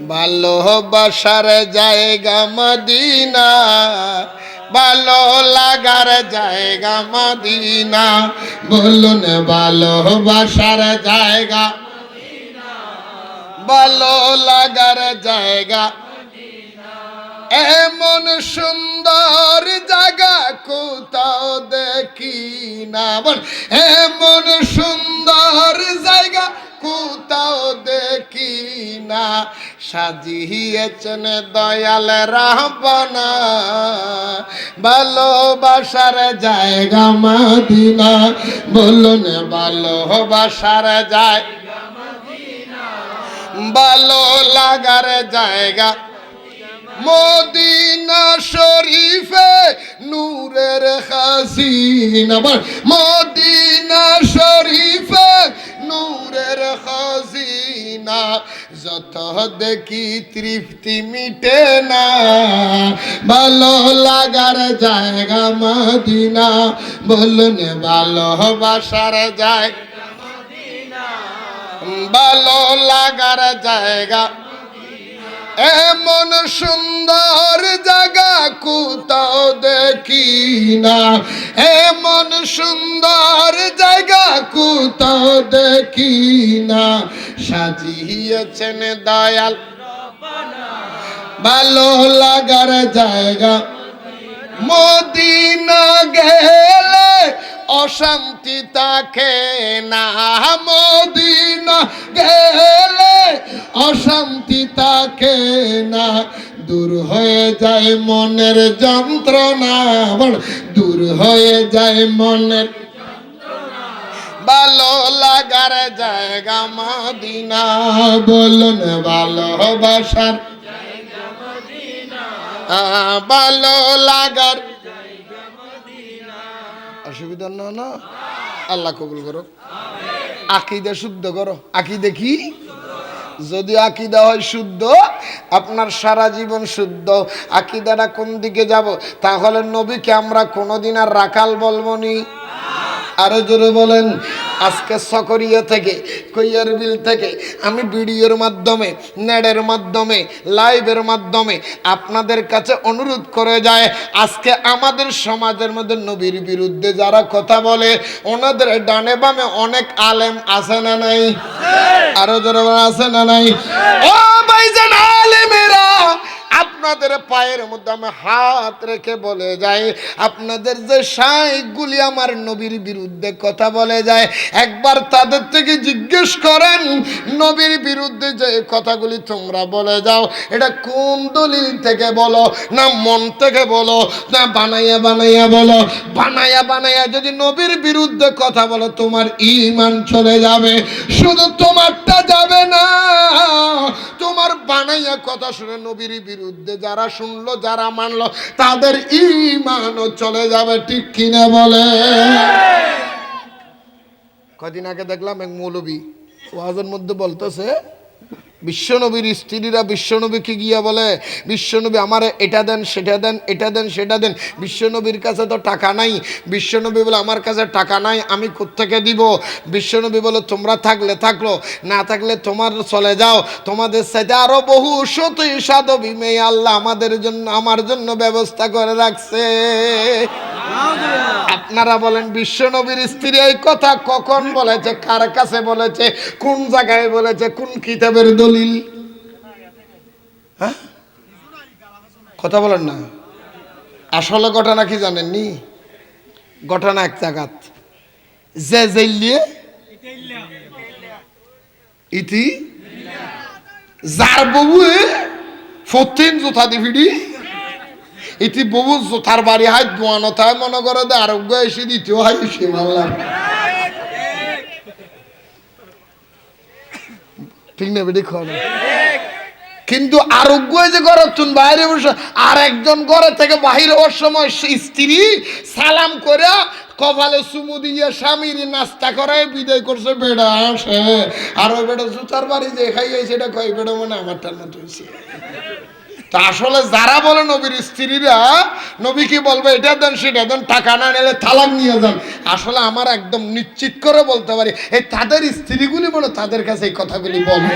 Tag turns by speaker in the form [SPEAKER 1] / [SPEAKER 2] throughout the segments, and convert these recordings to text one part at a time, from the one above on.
[SPEAKER 1] ভালোবাসার জায়গা মদিনা, ভালো লাগার জায়গা মদিনা। বলুন ভালোবাসার জায়গা ভালো লাগার জায়গা এমন সুন্দর জায়গা কোথাও দেখি না। বল, এমন সুন্দর জায়গা কোথাও দেখি না সাজিয়েছেন দয়াল রাহবানা। ভালোবাসার জায়গা মদিনা। বলুন ভালোবাসার জায়গা ভালো লাগার জায়গা মদিনা শরীফে নূরের হাসিনা মদিনা শরীফে নূরের হাসিনা যত দেখি তৃপ্তি মিটে না। ভালো লাগার জায়গা মদিনা, বলুন ভালোবাসার জায়গা ভালো লাগার জায়গা এমন সুন্দর জায়গা কোথাও দেখি না এমন সুন্দর জায়গা কোথাও দেখি না সাজিয়েছেন দয়াল। ভালো লাগার জায়গা। মদিনা গেলে অশান্তি থাকে না, মদিনা গেলে অশান্তি থাকে না। দূর হয়ে যায় মনের যন্ত্রণা দূর হয়ে যায় মনের ভালো লাগার জায়গা মদিনা, বলুন ভালোবাসার ভালো লাগার অসুবিধা না না। আল্লাহ কবুল করো আকিদা শুদ্ধ করো। আকিদে কি? যদি আকিদা হয় শুদ্ধ, আপনার সারা জীবন শুদ্ধ। আকিদাটা কোন দিকে যাব? তাহলে নবীকে আমরা কোনোদিন আর রাখাল বলবনি আরও জোরে বলেন। আজকে সকরিয়া থেকে কৈয়ার বিল থেকে আমি ভিডিওর মাধ্যমে নেটের মাধ্যমে লাইভের মাধ্যমে আপনাদের কাছে অনুরোধ করে যায় আজকে আমাদের সমাজের মধ্যে নবীর বিরুদ্ধে যারা কথা বলে ওনাদের ডানে বামে অনেক আলেম আছে না নাই? আরও বলেন, আছে না নাই? ও ভাইজান আলেমেরা! আপনাদের পায়ের মধ্যে আমি হাত রেখে বলে যাই। আপনাদের যে শাইকগুলি আমার নবীর বিরুদ্ধে কথা বলে যায়, একবার তাদের থেকে জিজ্ঞেস করেন, নবীর বিরুদ্ধে যে কথাগুলি তোমরা বলে যাও, এটা কোন দলিল থেকে বলো, না মন থেকে বলো, না বানাইয়া বানাইয়া বলো। বানাইয়া বানাইয়া যদি নবীর বিরুদ্ধে কথা বলো, তোমার ইমান চলে যাবে। শুধু তোমারটা যাবে না, তোমার বানাইয়া কথা শুনে নবীর বিরুদ্ধে যারা শুনলো, যারা মানলো, তাদের ইমানও চলে যাবে, ঠিক কিনা বলে? কদিন আগে দেখলাম এক মৌলবী ওয়াজের মধ্যে বলতেছে বিশ্বনবীর স্ত্রীরা বিশ্বনবীকে গিয়া বলে, বিশ্বনবী আমার এটা দেন, সেটা দেন, এটা দেন, সেটা দেন। বিশ্বনবীর কাছে তো টাকা নাই। বিশ্বনবী বলে, আমার কাছে টাকা নাই, আমি কোত্থেকে দিব? বিশ্বনবী বলে, তোমরা থাকলে থাকল, না থাকলে তোমার চলে যাও। তোমাদের সাথে আরও বহু সতী সাধবী মেয়ে আল্লাহ আমাদের জন্য, আমার জন্য ব্যবস্থা করে রাখছে। আপনারা বলেন বিশ্বনবীর স্ত্রী এই কথা কখন বলেছে? কার কাছে বলেছে? কোন জায়গায় বলেছে? কোন কিতাবের দলিল? হ্যাঁ? কথা বলেন না। আসলে ঘটনা কি জানেননি? ঘটনা এক জায়গাত। যে জেলিয়ে ইতি, যার বউ ফতিন জোথা দিবিডি ইতি বহু জোথার বাড়ি, হাই দোয়ানো তাই মনে করে দে আরোগ্য এসে দ্বিতীয় হাই এসে মারলাম। ঠিক না বেটি খাওয়া কিন্তু আরোগ্য যে ঘরের তুন বাইরে বসে, আর একজন ঘরে থেকে বাহির হওয়ার সময় স্ত্রী সালাম করে, কপালে চুমু দিয়ে স্বামীর নাস্তা করায় বিদায় করছে বেড়া আসে। আর ওই বেড়া জুতার বাড়ি যে খাই সেটা কয় বেড়া মানে আমার টানা তুলছে তা আসলে যারা বলে নবীর স্ত্রীরা নবী কি বলবে, এটা দেন, সেটা দেন, টাকা না নিলে তালাক নিয়ে যান। আসলে আমার একদম নিশ্চিত করে বলতে পারি, এই তাদের স্ত্রীগুলি হয় তাদের কাছে এই কথাগুলি বলে।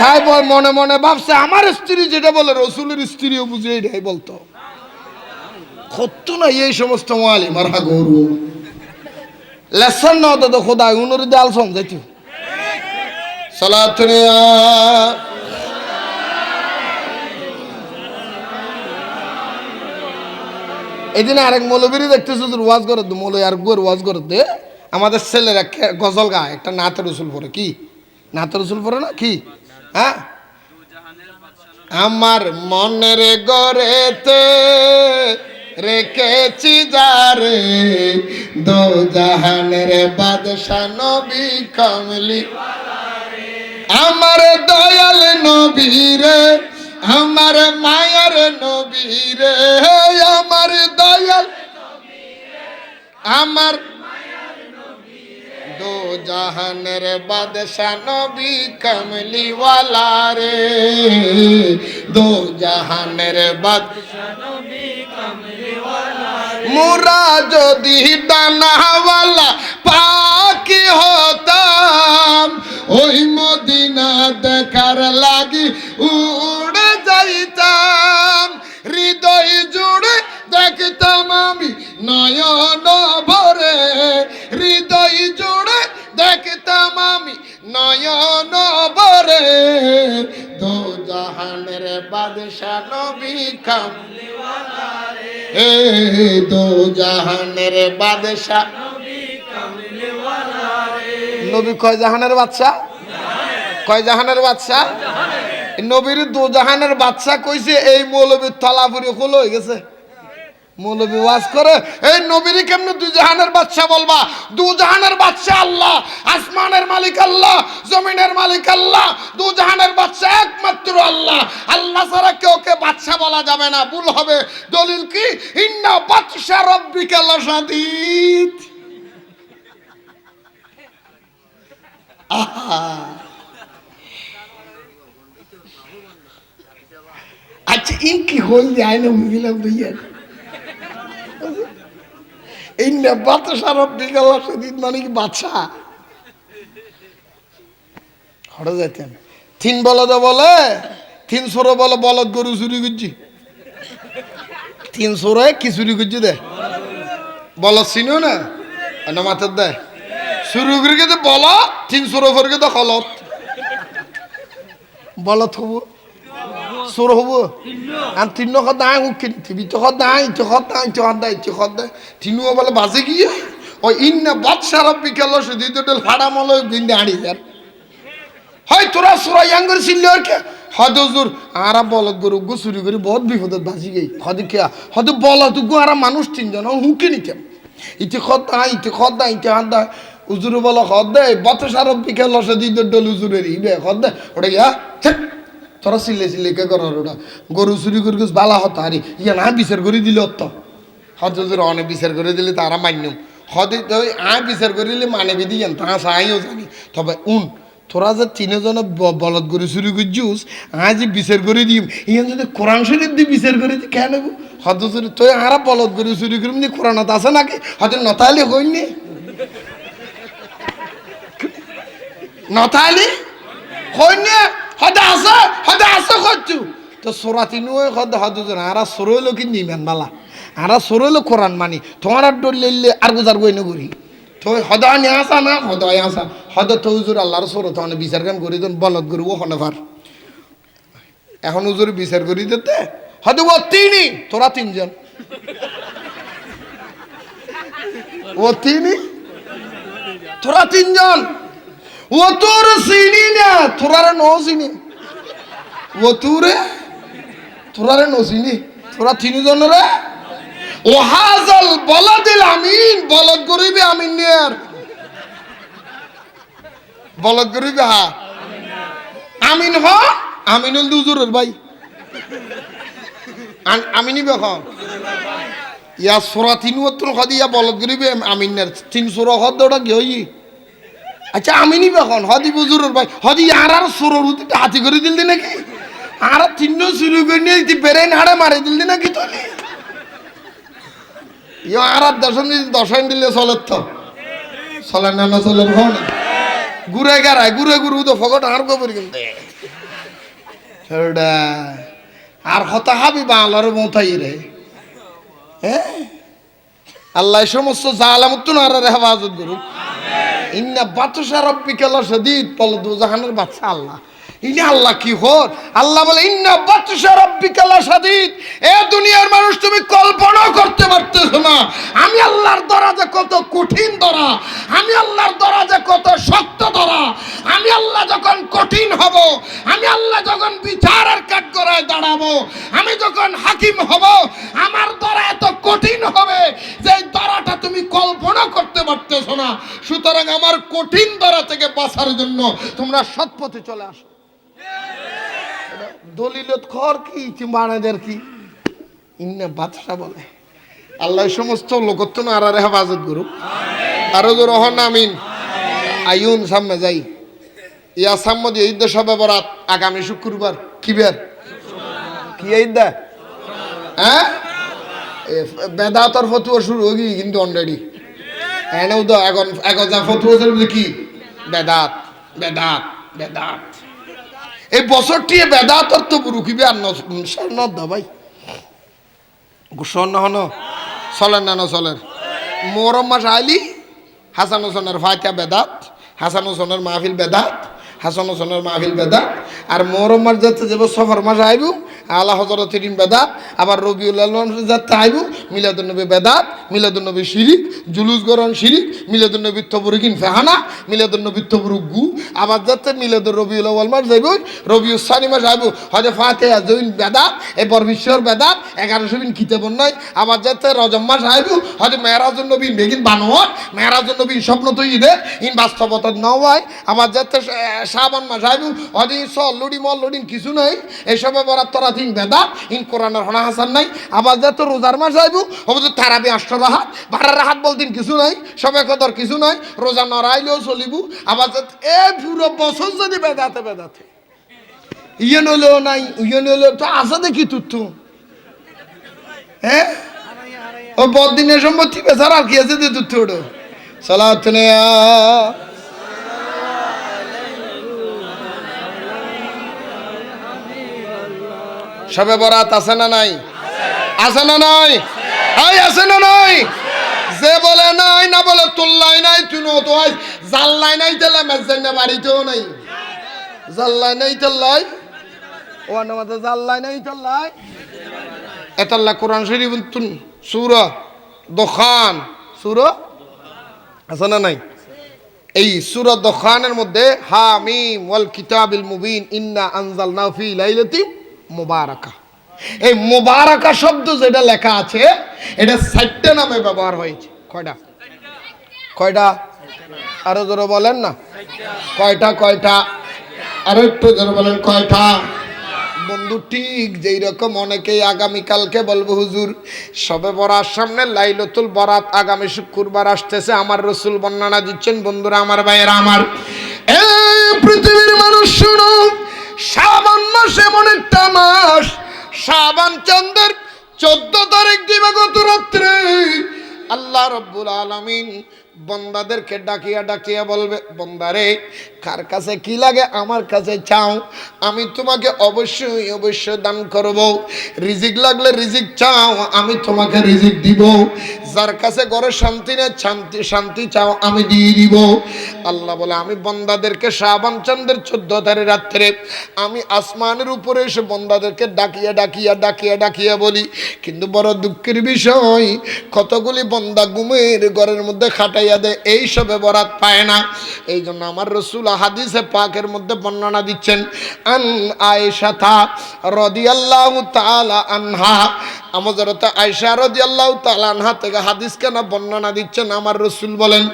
[SPEAKER 1] তাই বল, মনে মনে ভাবছে, আমার স্ত্রী যেটা বলে, রসুলের স্ত্রীও বুঝে এটাই বলতো। সত্য না এই সমস্ত মারা গরু। লেসন না তো খোদা উনুর দাল সমঝাইতো সালাতুনিয়া এই দিনে আরেক মৌলবীরই দেখতেছো ওয়াজ করে দে, মৌলবী আর গুয়ের ওয়াজ করে দে। আমাদের ছেলেরা গজল গায়, একটা নাতের রসুল পরে, কি? নাতের রসুল পরে না, কি? হ্যাঁ? আমার মনের গড়েতে রেখেছি যারে দো জাহানের বাদশা নবী কমলি। আমার দয়াল নবীরে আমার মায়ার নবীরে আমার দো জাহানের বাদশা নবী কমলিওয়ালা রে। দো জাহানের বাদ মুরা যদি দানাওয়ালা পাখি হতাম, ওই মদিনা দেখার লাগি উড়ে যাইতাম। নয়ন দো জাহানের নবী খাম। এ দো জাহানের বাদশা নবী কয় জাহানের কয় জাহানের নবীর দু জাহানের বাচ্চা কইছে, এই মৌলবীর তলাপুরি খোল হয়ে গেছে। মৌলবী ওয়াজ করে, এই নবীর কেমনে দু জাহানের বাচ্চা বলবা? দু জাহানের বাচ্চা আল্লাহ, আসমানের মালিক আল্লাহ, জমিনের মালিক আল্লাহ, দু জাহানের বাচ্চা একমাত্র আল্লাহ। আল্লাহ ছাড়া কেউ কে বাচ্চা বলা যাবে না। ভুল হবে। দলিল কি? ইন্না বাদশা রব্বিকা লাসাদিদ আচ্ছা ইন কি হল যায় না বুঝলাম ভাইয়া এই বাতাসা রব্বি গাল্লা সেদিন মানে কি বাচ্চা হরে যাইতেন তিন বলদ বলে তিন সরো বলে, বলদ গরু চুরি করছি। তিন সরে কি চুরি করছি দে। বলদ চিনিও না না মাথার দেয় শুরু করে কিন্তু বল তিন সরো ফের কিন্তু হলত বলত হব। সুর হব। আর তিন বিতে খত দাঁড়ায় ইতে খত দাঁড়ায় ইতে খত দাঁড়ায় ইতে খত দাঁড়ায় তিনু বলে বাজে গিয়ে ও ইন না বাদশার বিকেল সুদি তো ফাড়া মল বিন্দে আড়ি যার হয় তোরা সুরা ইয়াঙ্গর ছিল কে হদ হুজুর আরা বলদ গরু গো চুরি করে বহুত বিপদত বাজি গই হদ কে হদ বলদ গো আরা মানুষ তিনজন হুঁকে নিতাম ইতে দাঁড়ায় ইতে দাঁড়ায় ইতে হাত দাঁড়ায় উজুর বলো হদ দে বাতাসার বিকেল সুদি তো ডল উজুরের ইবে হদ দে। ওটা গিয়া তোরা চিল্লে চিল্লে কে করার ওটা? গরু চুরি করে গেছ বালা হতো আরে ইয়া না বিচার করে দিলে অত। হজ অনেক বিচার করে দিলে তারা মান্যম হদে ওই আ বিচার করে দিলে মানে বিধি জান তা সাইও জানি। তবে উন, তোরা যে তিনজনে বলদ করে চুরি করছিস আজ বিচার করে দিম। ইয়ান যদি কোরআন শরীফ দিয়ে বিচার করে দি, কেন হদ চুরি তুই আরা বলদ করে চুরি করিম নি কোরআনত আছে নাকি? হয়তো নতালি হইনি নতালি হইনি হদে আছে হদে আছে করছু তো সোরা তিনু হদ হদ আরা সরইলো কি নিমেন বালা? আরা সরইলো কোরআন মানি। তোমার আর ডর লেলে আর গুজার গই নগরি। তো হদা নি আসা না, হদা আসা। হদ তো হুজুর আল্লাহর সর তো বিচার করি দেন, বলদ গরু ও হনভার এখন হুজুর বিচার করি দিতে? হদ ও তিনি, তোরা তিনজন। ও তিনি? তোরা তিনজন। ও তোর চিনি না? তোরারে ন চিনি ও তোরে? তোরারে ন চিনি তোরা তিনজনরে? ও হাজাল বলদিল আমিন, বলদ গরিবে আমিন নিয়ার বলদ গরিবে হা। আমিন হ, আমিনুল দুজুরের ভাই। আমিনি বেখন ইয়া সোরা তিন অত্তর হদি ইয়া বলদ গরিবে আমিনের তিন সোরা হদ ওটা কি হই আচ্ছা আমি নিবে এখন। হদি বুজুরের ভাই, হদি আর আর সুরর হাতি করে দিল নাকি? আর তিন্ন শুরু করে নিয়ে বেরেন হাড়ে মারি দিলি না কি তুই? ইয় আর আর দশন দিন দশন দিলে চলের তো। চলেন না না চলেন হন ঘুরে গেরায় ঘুরে ঘুরে তো ফকট আর গোবর কিন্তু আর হতা হাবি বাংলার মতাই রে। হ্যাঁ আল্লাহ সমস্ত জালামত না আর হেফাজত করুক। ইন্না বাতুসা রব্বিকা লাশাদীদ বলে দুজাহানের বাচ্চা আল্লাহ। ইনি আল্লাহ কি হর আল্লাহ বলে, ইন্না বাতুসা রব্বিকা লাশাদীদ এ দুনিয়ার মানুষ তুমি কল্পনা করতে পারতেছো না। আমি আল্লাহর দরাজে কত কঠিন দরা আমি আল্লাহর দরাজে কত শক্ত দরা আমি আল্লাহ যখন কঠিন হব, আমি আল্লাহ যখন বিচারের কাঠগড়ায় দাঁড়াবো, আমি যখন হাকিম হব, আমার দরা এত কঠিন হবে যে পারতেছো না। সুতরাং আমার কঠিন দরা থেকে বাঁচার জন্য তোমরা সৎপথে চলে আসো। এটা দলিলত খর কি চিম্বানাদের কি? ইন্না বাদশা বলে আল্লাহ সমস্ত লোকত্ব না আর হেফাজত গুরু আরও জোর হন আমিন। সামনে যাই। ইয়া সাম্মদি ঈদ সবে বরাত আগামী শুক্রবার কি বের? কি ঈদ দা হ্যাঁ? বেদাতর ফতুয়া শুরু হয়ে গিয়ে কিন্তু অলরেডি এনেও তো এখন এখন যা ফতুয়া চলবে কি? বেদাত বেদাত বেদাত। এই বছরটি বেদাতর তো রুকিবে আর স্বর্ণ দা ভাই। স্বর্ণ হন? চলেন না চলেন। মোরম মাস আইলি, হাসান হোসেনের ফাইতা বেদাত, হাসান হোসেনের মাহফিল বেদাত, হাসান হোসেনের মাহফিল বেদাত, আর মোরম মাস যাতে যাব সফর মাস আইব আল্লাহ হজরত তিরিন বেদাত, আবার রবিউল আলম যাতে আইব মিলাদুন্নবী বেদাত, মিলাদুন্নবী শিরিক, জুলুস গরণ শিরিক, মিলাদুন্নবী তবরুকিন ফেহানা, মিলাদুন্নবী তবরুক গু, আবার যাতে মিলাদুর রবিউল আউয়াল মাস যাইব, রবিউল সানি মাস আইব হজে ফাতে জৈন বেদাত, এরপর বিশ্বর বেদাত, এগারোশো বিন খিতে বন্যায় আবার যাতে রজম মাস আইব হয়তো মেহরাজুল নবীন বেগিন বানোয়ার মেহরাজুল নবীন স্বপ্ন তো ইদে ইন বাস্তবতা নয় আবার যাতে শাবান মাস আইব হয়তো সল লুডি মল লুডিন কিছু নাই এসবে বরাত তরা তিন বেদাত ইন কোরআনের হনা হাসান নাই, আবার যাতে রোজার মাস আইব হব তো তারাবি আষ্ট রাহাত বারার রাহাত বলতেন কিছু নাই, সবে কদর কিছু নাই, রোজা নড়াইলেও চলিব, আবার যাতে, এ পুরো বছর যদি বেদাতে বেদাতে। ইয়ে নইলেও নাই ইয়ে নইলেও তো আছে দেখি তুত্তু হ্যাঁ ও বদিনের সম্পত্তি বেচার আর কি আছে যে তুত্তু ওটা। সালাত নেয়া সবে বরাত আছে না নাই? আছে না নাই? এই আছে না নাই? যে বলে নাই, না বলে তুললাই নাই তুই তো জাল্লাই নাই তেলে মেজেন বাড়িতেও নাই। জাল্লাই নাই তেল্লাই? ও আমাদের জাল্লাই নাই তেল্লাই? এতাল্লা কোরআন শরীফ তুন সুরা দোকান সুরা? আছে না নাই? এই সুরা দোকানের মধ্যে হা, মিম, ওয়াল কিতাবিল মুবিন, ইন্না আনজালনা ফি লাইলাতিন মুবারাকা। এই মুবারাকা শব্দ যেটা লেখা আছে, এটা সাইটটা নামে ব্যবহার হয়েছে। কয়টা? কয়টা? আরও জোরে বলেন না। কয়টা কয়টা? আরও একটু জোরে বলেন, কয়টা? বন্ধু, ঠিক যেই রকম অনেকেই আগামীকালকে বলব, হুজুর, সবে বরার সামনে লাইলতুল বরাত আগামী শুক্রবার আসতেছে। আমার রসুল বর্ণনা দিচ্ছেন, বন্ধুরা, আমার ভাইয়েরা, আমার। এই পৃথিবীর মানুষ শুনো শ্রাবণ মাস এমন একটা মাস। শ্রাবণ চন্দ্রের চোদ্দ তারিখ দিবাগত রাত্রে আল্লাহ রব্বুল আলমিন বন্দাদেরকে ডাকিয়া ডাকিয়া বলবে, বন্দারে, কার কাছে কি লাগে আমার কাছে চাও? আমি তোমাকে অবশ্যই অবশ্যই দান করব। রিজিক লাগলে রিজিক চাও, আমি তোমাকে রিজিক দিব। যার কাছে ঘরে শান্তি নেই, শান্তি শান্তি চাও, আমি দিয়ে দিব। আল্লাহ বলে, আমি বন্দাদেরকে শাহবান চন্দ্রের চোদ্দ তারিখ রাত্রে, আমি আসমানের উপরে এসে বন্দাদেরকে ডাকিয়া ডাকিয়া ডাকিয়া ডাকিয়া বলি। কিন্তু বড় দুঃখের বিষয়, কতগুলি বন্দা গুমের ঘরের মধ্যে দেয় এই সবে বরাত পায় না। এই জন্য আমার রসুল হাদিসে পাকের মধ্যে বর্ণনা দিচ্ছেন, আন তাআলা আনহা। আয়েশা রদিয়াল্লাহু তালা আনহা থেকে হাদিস কেন বর্ণনা দিচ্ছেন। আমার রসুল বলেন,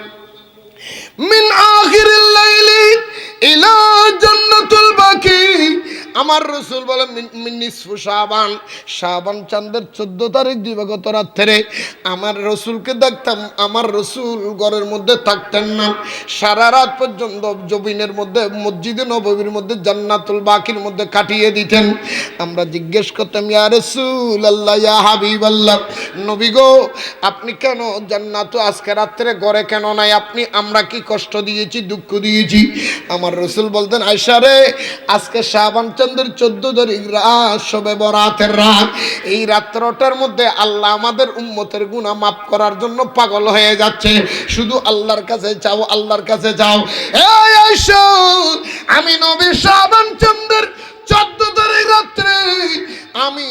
[SPEAKER 1] মিন লাইলি আমার রসুল বলে চাঁদের চোদ্দ তারিখ দিবাগত রাত্রে। আমার রসুলকে দেখতাম, আমার রসুল ঘরের মধ্যে থাকতেন না। সারা রাত পর্যন্ত জবিনের মধ্যে, মসজিদে নববীর মধ্যে, জান্নাতুল বাকির মধ্যে কাটিয়ে দিতেন। আমরা জিজ্ঞেস করতাম, ইয়া রসুল আল্লাহ ইয়া হাবিব আল্লাহ নবী গো, আপনি কেন জান্নাত আজকে রাত্রে ঘরে কেন নাই? আপনি, আমরা কি কষ্ট দিয়েছি, দুঃখ দিয়েছি? আমার আমার রসুল বলতেন আইসারে আজকে শাহবান চন্দ্রের চোদ্দ দরিক রাত শবে বরাতের রাত। এই রাত্রটার মধ্যে আল্লাহ আমাদের উম্মতের গুণা মাফ করার জন্য পাগল হয়ে যাচ্ছে। শুধু আল্লাহর কাছে যাও আল্লাহর কাছে যাও। আমি নবী শাহবান চন্দ্রের চোদ্দ ধরে রাত্রে আমি